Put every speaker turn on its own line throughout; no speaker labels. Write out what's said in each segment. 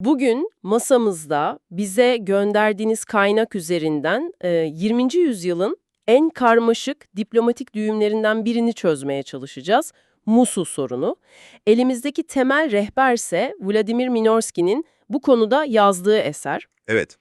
Bugün masamızda bize gönderdiğiniz kaynak üzerinden e, 20. yüzyılın en karmaşık diplomatik düğümlerinden birini çözmeye çalışacağız. Musul sorunu. Elimizdeki temel rehberse Vladimir Minorski'nin bu konuda yazdığı eser.
Evet.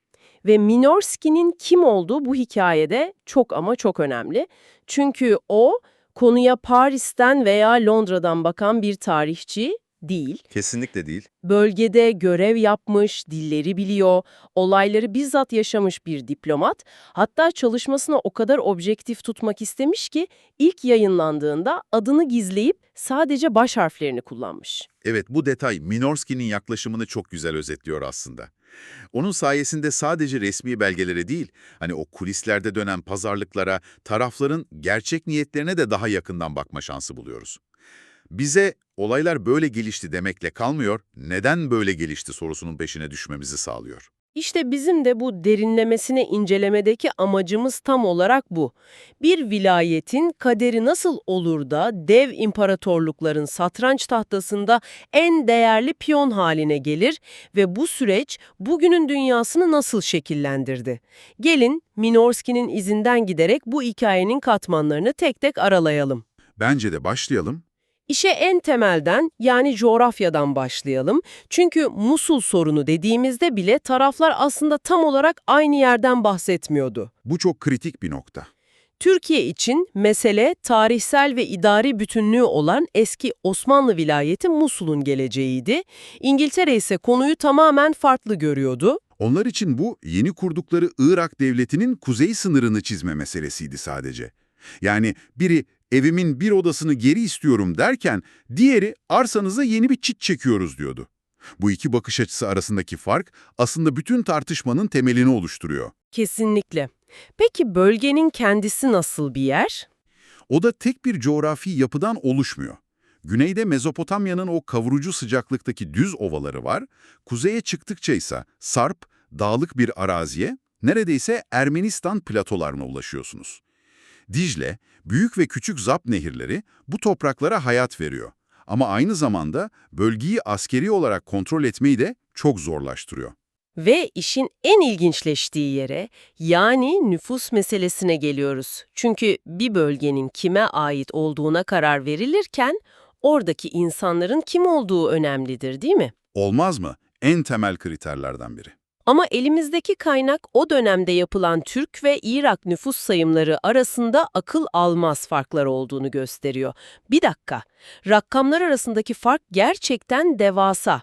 Ve Minorski'nin kim olduğu bu hikayede çok ama çok önemli. Çünkü o konuya Paris'ten veya Londra'dan bakan bir tarihçi değil.
Kesinlikle değil.
Bölgede görev yapmış, dilleri biliyor, olayları bizzat yaşamış bir diplomat. Hatta çalışmasını o kadar objektif tutmak istemiş ki ilk yayınlandığında adını gizleyip sadece baş harflerini kullanmış.
Evet bu detay Minorski'nin yaklaşımını çok güzel özetliyor aslında. Onun sayesinde sadece resmi belgelere değil, hani o kulislerde dönen pazarlıklara, tarafların gerçek niyetlerine de daha yakından bakma şansı buluyoruz. Bize olaylar böyle gelişti demekle kalmıyor, neden böyle gelişti sorusunun peşine düşmemizi sağlıyor.
İşte bizim de bu derinlemesine incelemedeki amacımız tam olarak bu. Bir vilayetin kaderi nasıl olur da dev imparatorlukların satranç tahtasında en değerli piyon haline gelir ve bu süreç bugünün dünyasını nasıl şekillendirdi? Gelin Minorski'nin izinden giderek bu hikayenin katmanlarını tek tek aralayalım.
Bence de başlayalım.
İşe en temelden yani coğrafyadan başlayalım. Çünkü Musul sorunu dediğimizde bile taraflar aslında tam olarak aynı yerden bahsetmiyordu.
Bu çok kritik bir nokta.
Türkiye için mesele tarihsel ve idari bütünlüğü olan eski Osmanlı vilayeti Musul'un geleceğiydi. İngiltere ise konuyu tamamen farklı görüyordu.
Onlar için bu yeni kurdukları Irak devletinin kuzey sınırını çizme meselesiydi sadece. Yani biri evimin bir odasını geri istiyorum derken diğeri arsanıza yeni bir çit çekiyoruz diyordu. Bu iki bakış açısı arasındaki fark aslında bütün tartışmanın temelini oluşturuyor.
Kesinlikle. Peki bölgenin kendisi nasıl bir yer?
O da tek bir coğrafi yapıdan oluşmuyor. Güneyde Mezopotamya'nın o kavurucu sıcaklıktaki düz ovaları var, kuzeye çıktıkça ise sarp, dağlık bir araziye, neredeyse Ermenistan platolarına ulaşıyorsunuz. Dicle, büyük ve küçük Zap nehirleri bu topraklara hayat veriyor. Ama aynı zamanda bölgeyi askeri olarak kontrol etmeyi de çok zorlaştırıyor.
Ve işin en ilginçleştiği yere yani nüfus meselesine geliyoruz. Çünkü bir bölgenin kime ait olduğuna karar verilirken oradaki insanların kim olduğu önemlidir değil mi?
Olmaz mı? En temel kriterlerden biri.
Ama elimizdeki kaynak o dönemde yapılan Türk ve Irak nüfus sayımları arasında akıl almaz farklar olduğunu gösteriyor. Bir dakika, rakamlar arasındaki fark gerçekten devasa.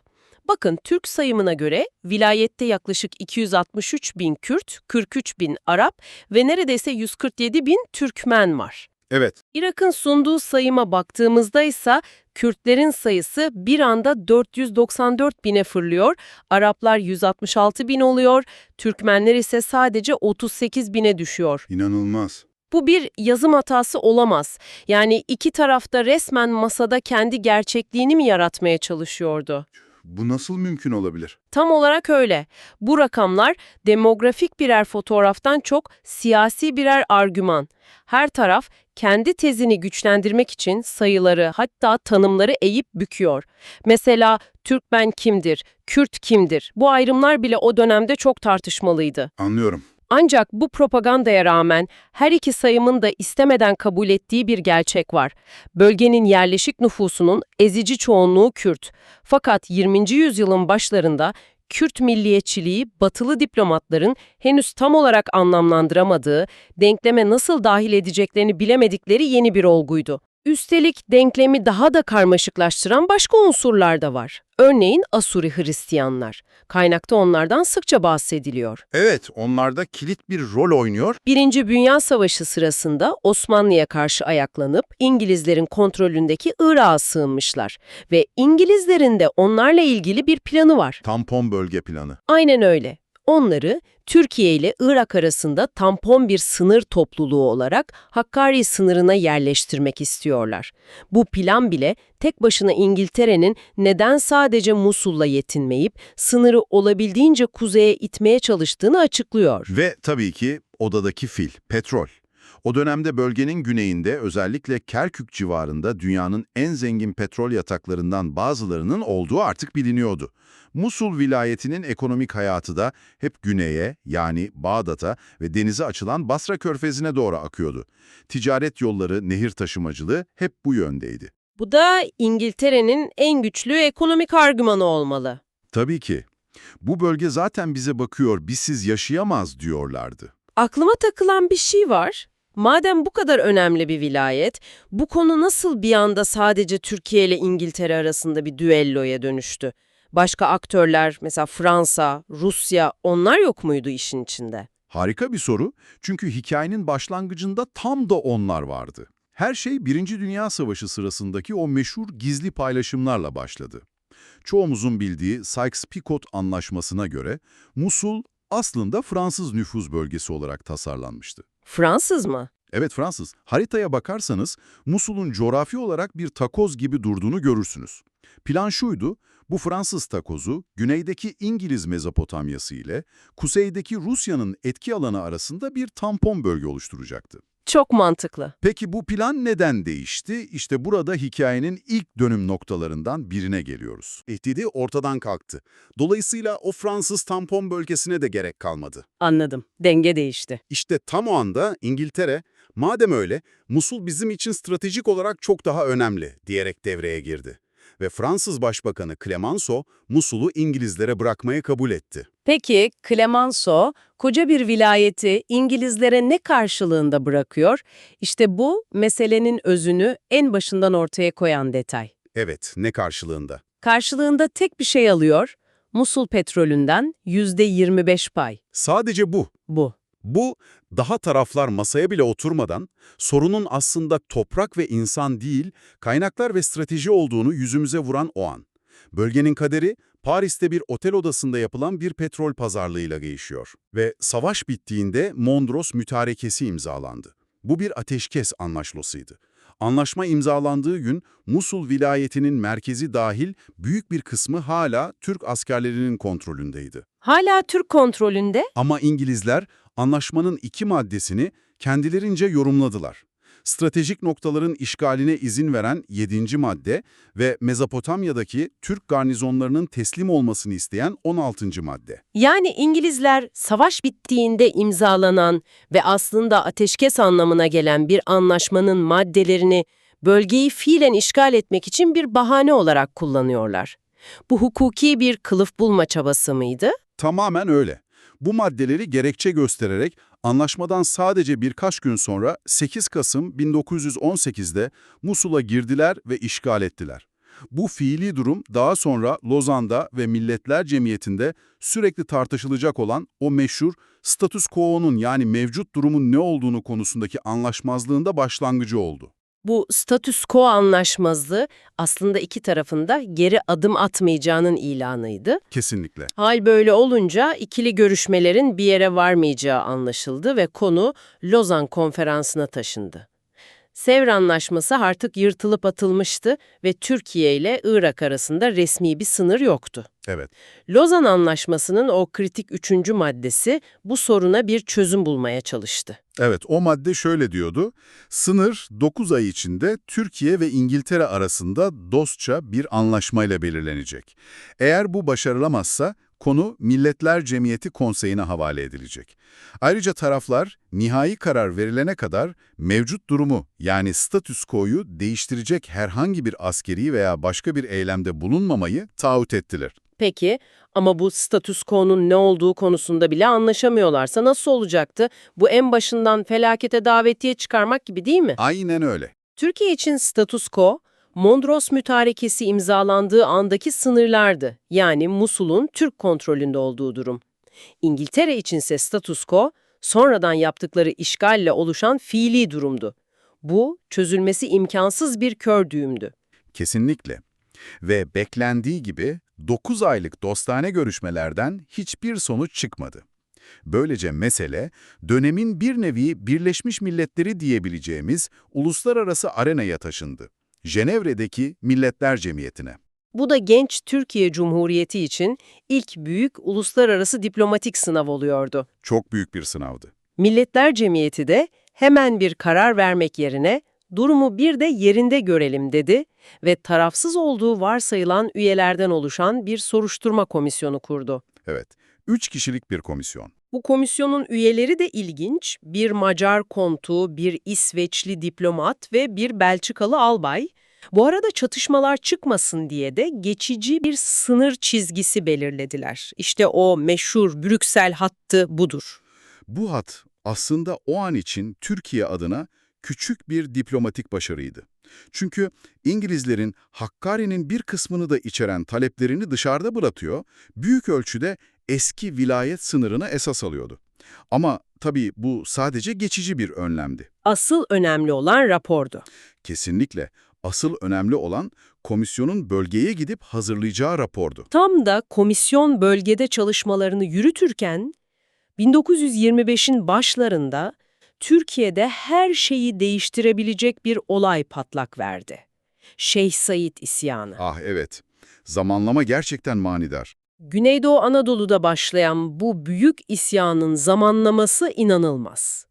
Bakın Türk sayımına göre vilayette yaklaşık 263 bin Kürt, 43 bin Arap ve neredeyse 147 bin Türkmen var.
Evet,
Irak'ın sunduğu sayıma baktığımızda ise Kürtlerin sayısı bir anda 494 bine fırlıyor, Araplar 166 bin oluyor, Türkmenler ise sadece 38 bine düşüyor.
inanılmaz.
Bu bir yazım hatası olamaz. Yani iki tarafta resmen masada kendi gerçekliğini mi yaratmaya çalışıyordu?
Bu nasıl mümkün olabilir?
Tam olarak öyle. Bu rakamlar demografik birer fotoğraftan çok siyasi birer argüman. Her taraf kendi tezini güçlendirmek için sayıları hatta tanımları eğip büküyor. Mesela Türkmen kimdir, Kürt kimdir? Bu ayrımlar bile o dönemde çok tartışmalıydı.
Anlıyorum.
Ancak bu propagandaya rağmen her iki sayımın da istemeden kabul ettiği bir gerçek var. Bölgenin yerleşik nüfusunun ezici çoğunluğu Kürt. Fakat 20. yüzyılın başlarında Kürt milliyetçiliği batılı diplomatların henüz tam olarak anlamlandıramadığı, denkleme nasıl dahil edeceklerini bilemedikleri yeni bir olguydu. Üstelik denklemi daha da karmaşıklaştıran başka unsurlar da var. Örneğin Asuri Hristiyanlar. Kaynakta onlardan sıkça bahsediliyor.
Evet, onlarda kilit bir rol oynuyor.
Birinci Dünya Savaşı sırasında Osmanlı'ya karşı ayaklanıp İngilizlerin kontrolündeki Irak'a sığınmışlar ve İngilizlerin de onlarla ilgili bir planı var.
Tampon bölge planı.
Aynen öyle. Onları Türkiye ile Irak arasında tampon bir sınır topluluğu olarak Hakkari sınırına yerleştirmek istiyorlar. Bu plan bile tek başına İngiltere'nin neden sadece Musul'la yetinmeyip sınırı olabildiğince kuzeye itmeye çalıştığını açıklıyor.
Ve tabii ki odadaki fil, petrol. O dönemde bölgenin güneyinde özellikle Kerkük civarında dünyanın en zengin petrol yataklarından bazılarının olduğu artık biliniyordu. Musul vilayetinin ekonomik hayatı da hep güneye yani Bağdat'a ve denize açılan Basra körfezine doğru akıyordu. Ticaret yolları, nehir taşımacılığı hep bu yöndeydi.
Bu da İngiltere'nin en güçlü ekonomik argümanı olmalı.
Tabii ki. Bu bölge zaten bize bakıyor, bizsiz yaşayamaz diyorlardı.
Aklıma takılan bir şey var. Madem bu kadar önemli bir vilayet, bu konu nasıl bir anda sadece Türkiye ile İngiltere arasında bir düelloya dönüştü? Başka aktörler, mesela Fransa, Rusya, onlar yok muydu işin içinde?
Harika bir soru çünkü hikayenin başlangıcında tam da onlar vardı. Her şey Birinci Dünya Savaşı sırasındaki o meşhur gizli paylaşımlarla başladı. Çoğumuzun bildiği Sykes-Picot Anlaşması'na göre Musul aslında Fransız nüfuz bölgesi olarak tasarlanmıştı.
Fransız mı?
Evet Fransız, haritaya bakarsanız Musul'un coğrafi olarak bir takoz gibi durduğunu görürsünüz. Plan şuydu, bu Fransız takozu güneydeki İngiliz Mezopotamyası ile kuzeydeki Rusya'nın etki alanı arasında bir tampon bölge oluşturacaktı.
Çok mantıklı.
Peki bu plan neden değişti? İşte burada hikayenin ilk dönüm noktalarından birine geliyoruz.
Tehdidi ortadan kalktı. Dolayısıyla o Fransız tampon bölgesine de gerek kalmadı.
Anladım. Denge değişti.
İşte tam o anda İngiltere, madem öyle, Musul bizim için stratejik olarak çok daha önemli diyerek devreye girdi. Ve Fransız Başbakanı Clemenceau, Musul'u İngilizlere bırakmayı kabul etti.
Peki Clemenceau koca bir vilayeti İngilizlere ne karşılığında bırakıyor? İşte bu meselenin özünü en başından ortaya koyan detay.
Evet, ne karşılığında?
Karşılığında tek bir şey alıyor. Musul petrolünden %25 pay.
Sadece bu.
Bu.
Bu, daha taraflar masaya bile oturmadan, sorunun aslında toprak ve insan değil, kaynaklar ve strateji olduğunu yüzümüze vuran o an. Bölgenin kaderi, Paris'te bir otel odasında yapılan bir petrol pazarlığıyla değişiyor. Ve savaş bittiğinde Mondros Mütarekesi imzalandı. Bu bir ateşkes anlaşmasıydı. Anlaşma imzalandığı gün Musul vilayetinin merkezi dahil büyük bir kısmı hala Türk askerlerinin kontrolündeydi.
Hala Türk kontrolünde.
Ama İngilizler anlaşmanın iki maddesini kendilerince yorumladılar. Stratejik noktaların işgaline izin veren 7. madde ve Mezopotamya'daki Türk garnizonlarının teslim olmasını isteyen 16. madde.
Yani İngilizler savaş bittiğinde imzalanan ve aslında ateşkes anlamına gelen bir anlaşmanın maddelerini bölgeyi fiilen işgal etmek için bir bahane olarak kullanıyorlar. Bu hukuki bir kılıf bulma çabası mıydı?
Tamamen öyle. Bu maddeleri gerekçe göstererek anlaşmadan sadece birkaç gün sonra 8 Kasım 1918'de Musul'a girdiler ve işgal ettiler. Bu fiili durum daha sonra Lozan'da ve Milletler Cemiyeti'nde sürekli tartışılacak olan o meşhur status quo'nun yani mevcut durumun ne olduğunu konusundaki anlaşmazlığında başlangıcı oldu.
Bu status quo anlaşmazlığı aslında iki tarafında geri adım atmayacağının ilanıydı.
Kesinlikle.
Hal böyle olunca ikili görüşmelerin bir yere varmayacağı anlaşıldı ve konu Lozan Konferansı'na taşındı. Sevr Anlaşması artık yırtılıp atılmıştı ve Türkiye ile Irak arasında resmi bir sınır yoktu.
Evet.
Lozan Anlaşması'nın o kritik üçüncü maddesi bu soruna bir çözüm bulmaya çalıştı.
Evet, o madde şöyle diyordu. Sınır 9 ay içinde Türkiye ve İngiltere arasında dostça bir anlaşmayla belirlenecek. Eğer bu başarılamazsa konu Milletler Cemiyeti Konseyi'ne havale edilecek. Ayrıca taraflar nihai karar verilene kadar mevcut durumu yani statüs quo'yu değiştirecek herhangi bir askeri veya başka bir eylemde bulunmamayı taahhüt ettiler.
Peki ama bu status quo'nun ne olduğu konusunda bile anlaşamıyorlarsa nasıl olacaktı? Bu en başından felakete davetiye çıkarmak gibi değil mi?
Aynen öyle.
Türkiye için status quo, Mondros Mütarekesi imzalandığı andaki sınırlardı. Yani Musul'un Türk kontrolünde olduğu durum. İngiltere içinse status quo, sonradan yaptıkları işgalle oluşan fiili durumdu. Bu, çözülmesi imkansız bir kör düğümdü.
Kesinlikle. Ve beklendiği gibi 9 aylık dostane görüşmelerden hiçbir sonuç çıkmadı. Böylece mesele, dönemin bir nevi Birleşmiş Milletleri diyebileceğimiz uluslararası arenaya taşındı. Cenevre'deki Milletler Cemiyeti'ne.
Bu da genç Türkiye Cumhuriyeti için ilk büyük uluslararası diplomatik sınav oluyordu.
Çok büyük bir sınavdı.
Milletler Cemiyeti de hemen bir karar vermek yerine durumu bir de yerinde görelim dedi ve tarafsız olduğu varsayılan üyelerden oluşan bir soruşturma komisyonu kurdu.
Evet, üç kişilik bir komisyon.
Bu komisyonun üyeleri de ilginç. Bir Macar kontu, bir İsveçli diplomat ve bir Belçikalı albay. Bu arada çatışmalar çıkmasın diye de geçici bir sınır çizgisi belirlediler. İşte o meşhur Brüksel hattı budur.
Bu hat aslında o an için Türkiye adına küçük bir diplomatik başarıydı. Çünkü İngilizlerin Hakkari'nin bir kısmını da içeren taleplerini dışarıda bırakıyor, büyük ölçüde eski vilayet sınırına esas alıyordu. Ama tabii bu sadece geçici bir önlemdi.
Asıl önemli olan rapordu.
Kesinlikle asıl önemli olan komisyonun bölgeye gidip hazırlayacağı rapordu.
Tam da komisyon bölgede çalışmalarını yürütürken 1925'in başlarında Türkiye'de her şeyi değiştirebilecek bir olay patlak verdi. Şeyh Said isyanı.
Ah evet, zamanlama gerçekten manidar.
Güneydoğu Anadolu'da başlayan bu büyük isyanın zamanlaması inanılmaz.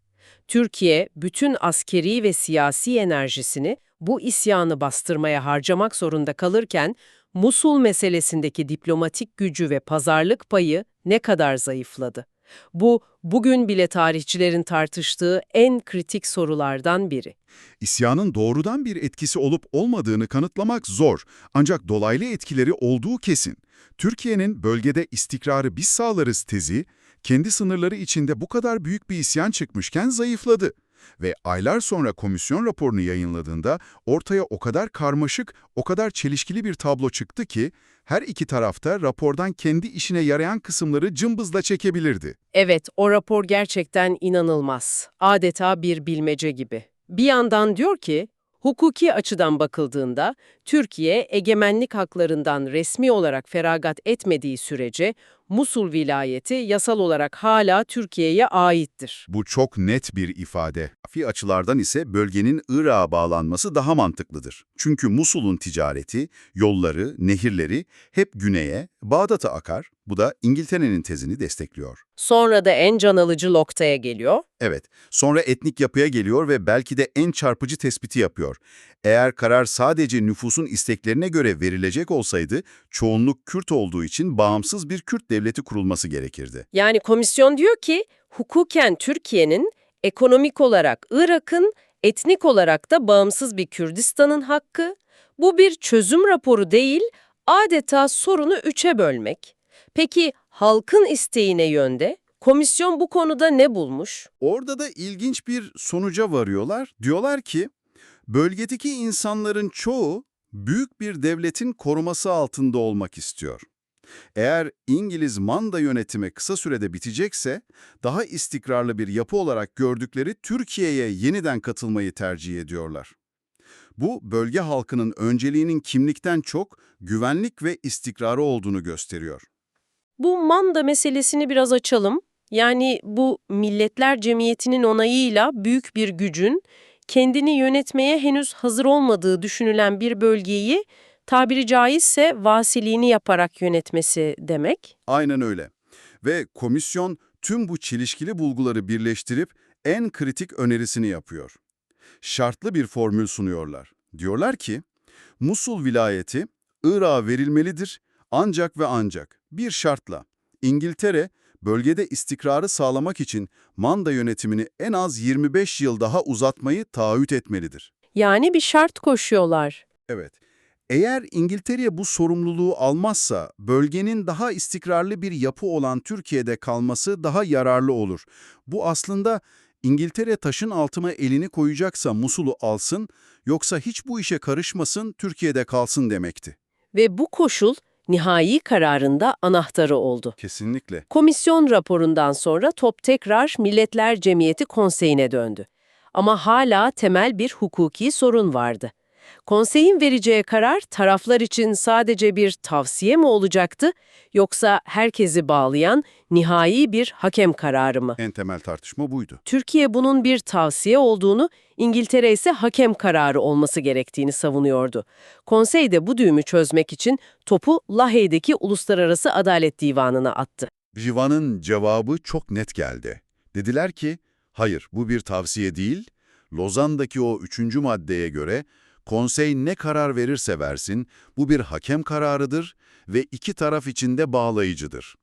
Türkiye bütün askeri ve siyasi enerjisini bu isyanı bastırmaya harcamak zorunda kalırken Musul meselesindeki diplomatik gücü ve pazarlık payı ne kadar zayıfladı. Bu, bugün bile tarihçilerin tartıştığı en kritik sorulardan biri.
İsyanın doğrudan bir etkisi olup olmadığını kanıtlamak zor ancak dolaylı etkileri olduğu kesin. Türkiye'nin bölgede istikrarı biz sağlarız tezi, kendi sınırları içinde bu kadar büyük bir isyan çıkmışken zayıfladı. Ve aylar sonra komisyon raporunu yayınladığında ortaya o kadar karmaşık, o kadar çelişkili bir tablo çıktı ki her iki tarafta rapordan kendi işine yarayan kısımları cımbızla çekebilirdi.
Evet, o rapor gerçekten inanılmaz. Adeta bir bilmece gibi. Bir yandan diyor ki, hukuki açıdan bakıldığında Türkiye egemenlik haklarından resmi olarak feragat etmediği sürece Musul vilayeti yasal olarak hala Türkiye'ye aittir.
Bu çok net bir ifade. Fi açılardan ise bölgenin Irak'a bağlanması daha mantıklıdır. Çünkü Musul'un ticareti, yolları, nehirleri hep güneye, Bağdat'a akar. Bu da İngiltere'nin tezini destekliyor.
Sonra da en can alıcı noktaya geliyor.
Evet, sonra etnik yapıya geliyor ve belki de en çarpıcı tespiti yapıyor. Eğer karar sadece nüfusun isteklerine göre verilecek olsaydı, çoğunluk Kürt olduğu için bağımsız bir Kürt devleti kurulması gerekirdi.
Yani komisyon diyor ki hukuken Türkiye'nin, ekonomik olarak Irak'ın, etnik olarak da bağımsız bir Kürdistan'ın hakkı. Bu bir çözüm raporu değil, adeta sorunu üçe bölmek. Peki halkın isteğine yönde? Komisyon bu konuda ne bulmuş?
Orada da ilginç bir sonuca varıyorlar. Diyorlar ki, bölgedeki insanların çoğu büyük bir devletin koruması altında olmak istiyor. Eğer İngiliz manda yönetimi kısa sürede bitecekse, daha istikrarlı bir yapı olarak gördükleri Türkiye'ye yeniden katılmayı tercih ediyorlar. Bu, bölge halkının önceliğinin kimlikten çok güvenlik ve istikrarı olduğunu gösteriyor.
Bu manda meselesini biraz açalım. Yani bu Milletler Cemiyeti'nin onayıyla büyük bir gücün kendini yönetmeye henüz hazır olmadığı düşünülen bir bölgeyi tabiri caizse vasiliğini yaparak yönetmesi demek.
Aynen öyle. Ve komisyon tüm bu çelişkili bulguları birleştirip en kritik önerisini yapıyor. Şartlı bir formül sunuyorlar. Diyorlar ki, Musul vilayeti Irak'a verilmelidir ancak ve ancak bir şartla. İngiltere, bölgede istikrarı sağlamak için manda yönetimini en az 25 yıl daha uzatmayı taahhüt etmelidir.
Yani bir şart koşuyorlar.
Evet. Eğer İngiltere bu sorumluluğu almazsa, bölgenin daha istikrarlı bir yapı olan Türkiye'de kalması daha yararlı olur. Bu aslında İngiltere taşın altına elini koyacaksa Musul'u alsın, yoksa hiç bu işe karışmasın, Türkiye'de kalsın demekti.
Ve bu koşul nihai kararında anahtarı oldu.
Kesinlikle.
Komisyon raporundan sonra top tekrar Milletler Cemiyeti Konseyi'ne döndü. Ama hala temel bir hukuki sorun vardı. Konseyin vereceği karar taraflar için sadece bir tavsiye mi olacaktı yoksa herkesi bağlayan nihai bir hakem kararı mı?
En temel tartışma buydu.
Türkiye bunun bir tavsiye olduğunu, İngiltere ise hakem kararı olması gerektiğini savunuyordu. Konsey de bu düğümü çözmek için topu Lahey'deki Uluslararası Adalet Divanı'na attı.
Rivan'ın cevabı çok net geldi. Dediler ki, Hayır, bu bir tavsiye değil. Lozan'daki o üçüncü maddeye göre konsey ne karar verirse versin, bu bir hakem kararıdır ve iki taraf için de bağlayıcıdır.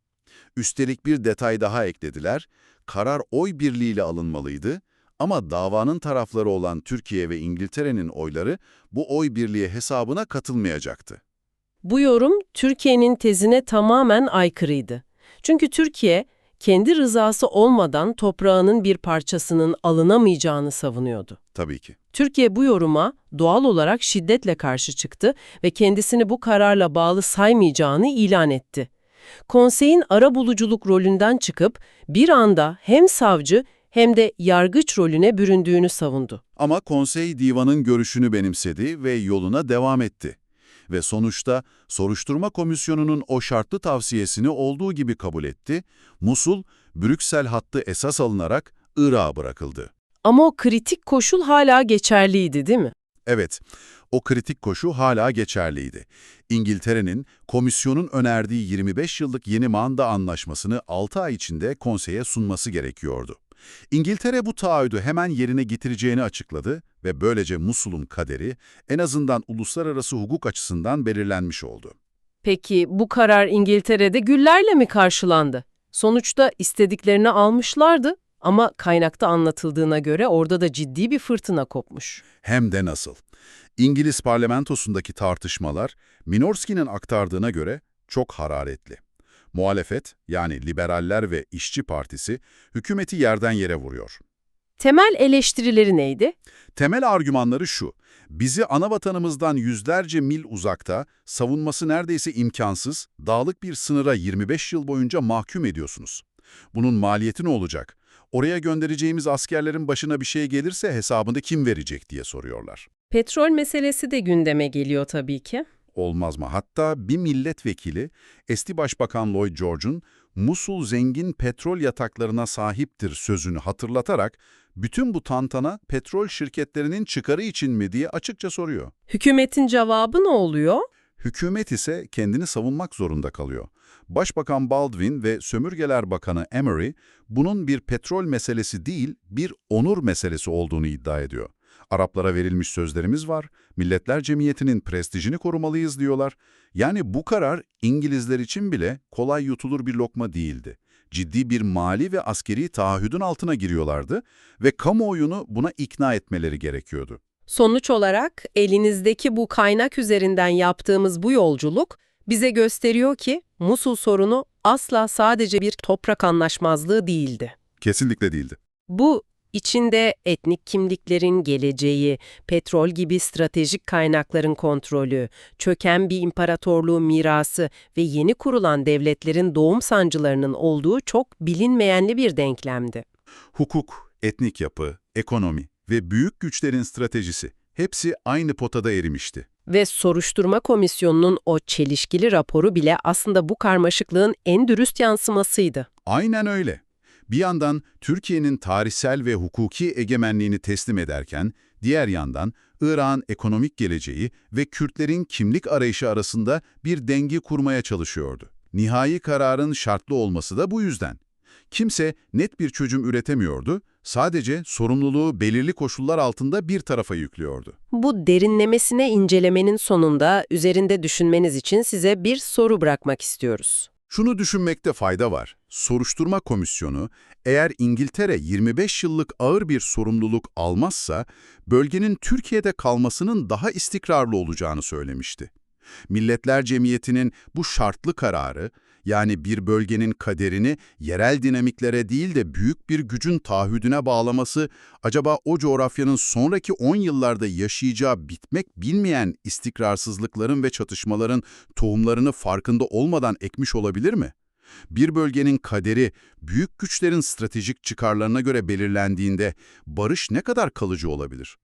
Üstelik bir detay daha eklediler, karar oy birliğiyle alınmalıydı ama davanın tarafları olan Türkiye ve İngiltere'nin oyları bu oy birliği hesabına katılmayacaktı.
Bu yorum Türkiye'nin tezine tamamen aykırıydı. Çünkü Türkiye kendi rızası olmadan toprağının bir parçasının alınamayacağını savunuyordu.
Tabii ki.
Türkiye bu yoruma doğal olarak şiddetle karşı çıktı ve kendisini bu kararla bağlı saymayacağını ilan etti. Konseyin arabuluculuk rolünden çıkıp bir anda hem savcı hem de yargıç rolüne büründüğünü savundu.
Ama konsey divanın görüşünü benimsedi ve yoluna devam etti. Ve sonuçta soruşturma komisyonunun o şartlı tavsiyesini olduğu gibi kabul etti. Musul, Brüksel hattı esas alınarak Irak'a bırakıldı.
Ama o kritik koşul hala geçerliydi değil mi?
Evet, o kritik koşu hala geçerliydi. İngiltere'nin komisyonun önerdiği 25 yıllık yeni manda anlaşmasını 6 ay içinde konseye sunması gerekiyordu. İngiltere bu taahhüdü hemen yerine getireceğini açıkladı ve böylece Musul'un kaderi en azından uluslararası hukuk açısından belirlenmiş oldu.
Peki bu karar İngiltere'de güllerle mi karşılandı? Sonuçta istediklerini almışlardı ama kaynakta anlatıldığına göre orada da ciddi bir fırtına kopmuş.
Hem de nasıl. İngiliz parlamentosundaki tartışmalar Minorski'nin aktardığına göre çok hararetli. Muhalefet yani liberaller ve işçi partisi hükümeti yerden yere vuruyor.
Temel eleştirileri neydi?
Temel argümanları şu, bizi ana vatanımızdan yüzlerce mil uzakta, savunması neredeyse imkansız, dağlık bir sınıra 25 yıl boyunca mahkum ediyorsunuz. Bunun maliyeti ne olacak? Oraya göndereceğimiz askerlerin başına bir şey gelirse hesabını kim verecek diye soruyorlar.
Petrol meselesi de gündeme geliyor tabii ki.
Olmaz mı? Hatta bir milletvekili, eski Başbakan Lloyd George'un Musul zengin petrol yataklarına sahiptir sözünü hatırlatarak bütün bu tantana petrol şirketlerinin çıkarı için mi diye açıkça soruyor.
Hükümetin cevabı ne oluyor?
Hükümet ise kendini savunmak zorunda kalıyor. Başbakan Baldwin ve Sömürgeler Bakanı Emery bunun bir petrol meselesi değil, bir onur meselesi olduğunu iddia ediyor. Araplara verilmiş sözlerimiz var, Milletler Cemiyeti'nin prestijini korumalıyız diyorlar. Yani bu karar İngilizler için bile kolay yutulur bir lokma değildi. Ciddi bir mali ve askeri taahhüdün altına giriyorlardı ve kamuoyunu buna ikna etmeleri gerekiyordu.
Sonuç olarak elinizdeki bu kaynak üzerinden yaptığımız bu yolculuk bize gösteriyor ki Musul sorunu asla sadece bir toprak anlaşmazlığı değildi.
Kesinlikle değildi.
Bu içinde etnik kimliklerin geleceği, petrol gibi stratejik kaynakların kontrolü, çöken bir imparatorluğun mirası ve yeni kurulan devletlerin doğum sancılarının olduğu çok bilinmeyenli bir denklemdi.
Hukuk, etnik yapı, ekonomi ve büyük güçlerin stratejisi hepsi aynı potada erimişti.
Ve soruşturma komisyonunun o çelişkili raporu bile aslında bu karmaşıklığın en dürüst yansımasıydı.
Aynen öyle. Bir yandan Türkiye'nin tarihsel ve hukuki egemenliğini teslim ederken, diğer yandan Irak'ın ekonomik geleceği ve Kürtlerin kimlik arayışı arasında bir denge kurmaya çalışıyordu. Nihai kararın şartlı olması da bu yüzden. Kimse net bir çözüm üretemiyordu, sadece sorumluluğu belirli koşullar altında bir tarafa yüklüyordu.
Bu derinlemesine incelemenin sonunda üzerinde düşünmeniz için size bir soru bırakmak istiyoruz.
Şunu düşünmekte fayda var. Soruşturma komisyonu eğer İngiltere 25 yıllık ağır bir sorumluluk almazsa bölgenin Türkiye'de kalmasının daha istikrarlı olacağını söylemişti. Milletler Cemiyeti'nin bu şartlı kararı yani bir bölgenin kaderini yerel dinamiklere değil de büyük bir gücün taahhüdüne bağlaması acaba o coğrafyanın sonraki 10 yıllarda yaşayacağı bitmek bilmeyen istikrarsızlıkların ve çatışmaların tohumlarını farkında olmadan ekmiş olabilir mi? Bir bölgenin kaderi büyük güçlerin stratejik çıkarlarına göre belirlendiğinde barış ne kadar kalıcı olabilir?